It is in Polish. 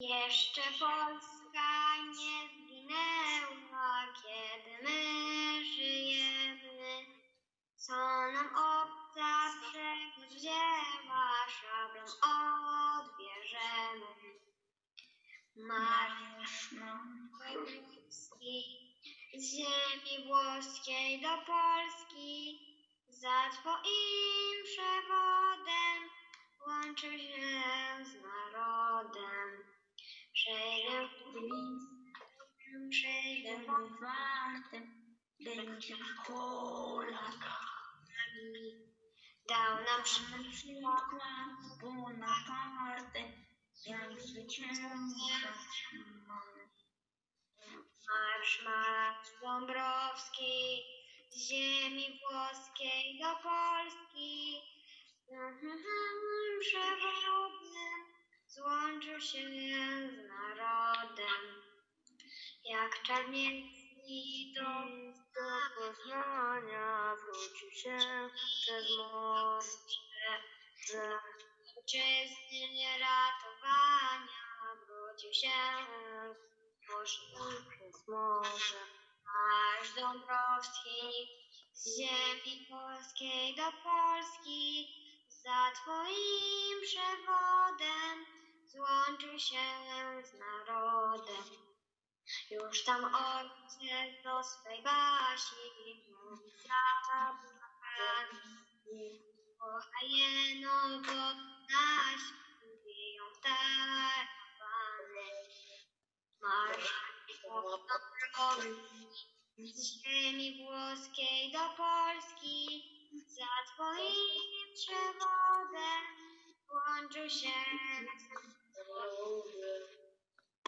Jeszcze Polska nie zginęła, kiedy my żyjemy. Co nam obca przewzięła, szablą odbierzemy. Marsz wojewódzki z ziemi włoskiej do Polski, za Twoim przewodem łączy Przejdę przejdę wartym będzie Polak. Dał nam Na przykład Bonaparte, jak zwycięża mamy. Marsz, marsz Dąbrowski, z ziemi włoskiej do Polski. Przewodem złączył się z. Jak czarniecki do Poznania wrócił się przez most, że ojczyzny ratowania wrócił się przez morze. Marsz Dąbrowski z ziemi polskiej do Polski za Twoim przewodem złączył się z narodem. Już tam ojciec do swej Basi mówi zapłakany. Kochaj jeno, bo nasi biją tarawany. Marsz Dąbrowski z ziemi włoskiej do Polski za Twoim przewodem łączył się